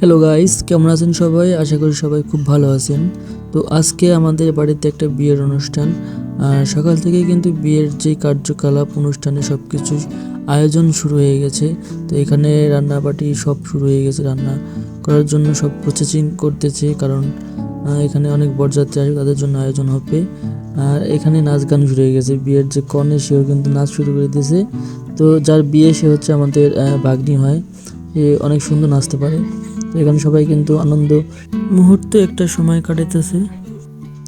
Hello guys কেমন আছেন সবাই? আশা করি সবাই খুব ভালো আছেন। তো আজকে আমাদের বাড়িতে একটা বিয়ের অনুষ্ঠান। আর সকাল থেকে কিন্তু বিয়ের যে কার্যকলাপ, অনুষ্ঠানে সব কিছু আয়োজন শুরু হয়ে গেছে। তো এখানে রান্নাবাটি সব শুরু হয়ে গেছে রান্না করার জন্য, সব প্রসেসিং করতেছে। কারণ এখানে অনেক বরযাত্রী আসবে, তাদের জন্য আয়োজন হবে। আর এখানে নাচ গান শুরু হয়ে গেছে। বিয়ের যে কনে, সেও কিন্তু নাচ শুরু করে দিয়েছে। তো যার বিয়ে, সে হচ্ছে আমাদের ভাগ্নি হয়। সে অনেক সুন্দর নাচতে পারে। এখানে সবাই কিন্তু আনন্দ মুহূর্তে একটা সময় কাটাইতেছে।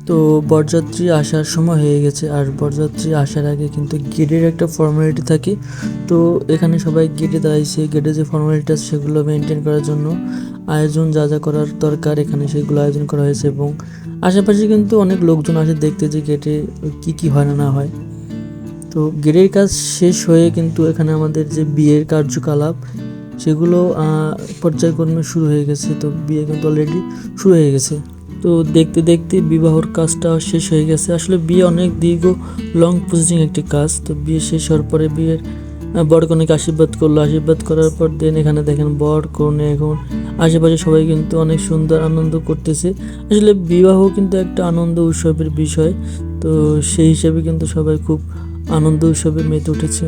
তো বরযাত্রী আসার সময় হয়ে গেছে, আর বরযাত্রী আসার আগে কিন্তু গেটের একটা ফর্মালিটি থাকে। তো এখানে সবাই গেটে দাঁড়াইছে, গেটে যে ফর্মালিটি আছে সেগুলো মেনটেন করার জন্য আয়োজন যা যা করার দরকার এখানে সেগুলো আয়োজন করা হয়েছে এবং আশেপাশে কিন্তু অনেক লোকজন আসে দেখতে যে গেটে কি কি হয় না না হয়। তো গেটের কাজ শেষ হয়ে কিন্তু এখানে আমাদের যে বিয়ের কার্যকলাপ সেগুলো পর্যায়ক্রমে শুরু হয়ে গেছে। তো বিয়ে কিন্তু অলরেডি শুরু হয়ে গেছে। তো দেখতে দেখতে বিবাহর কাজটা শেষ হয়ে গেছে। আসলে বিয়ে অনেক দীর্ঘ লং প্রসেসিং একটি কাজ। তো বিয়ে শেষ হওয়ার পরে বিয়ের বর কনেকে আশীর্বাদ করল। আশীর্বাদ করার পর দেন এখানে দেখেন বর কনে এখন। আশেপাশে সবাই কিন্তু অনেক সুন্দর আনন্দ করতেছে। আসলে বিবাহ কিন্তু একটা আনন্দ উৎসবের বিষয়। তো সেই হিসাবে কিন্তু সবাই খুব আনন্দ উৎসবে মেতে উঠেছে।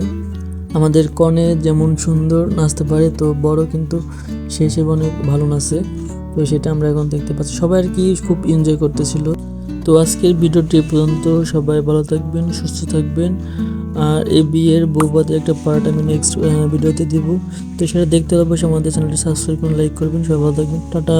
আমাদের কনে যেমন সুন্দর নাচতে পারে, তো বড় কিন্তু সে হিসেবে অনেক ভালো নাচে। তো সেটা আমরা এখন দেখতে পাচ্ছি। সবাই আর কি খুব এনজয় করতেছিল। তো আজকের ভিডিওটি পর্যন্ত। সবাই ভালো থাকবেন, সুস্থ থাকবেন। আর এই বিয়ের বৌবাদের একটা পার্ট আমি নেক্সট ভিডিওতে দিব। তো সেটা দেখতে অবশ্যই আমাদের চ্যানেলটি সাবস্ক্রাইব করুন লাইক করবেন। সবাই ভালো থাকবেন। টাটা।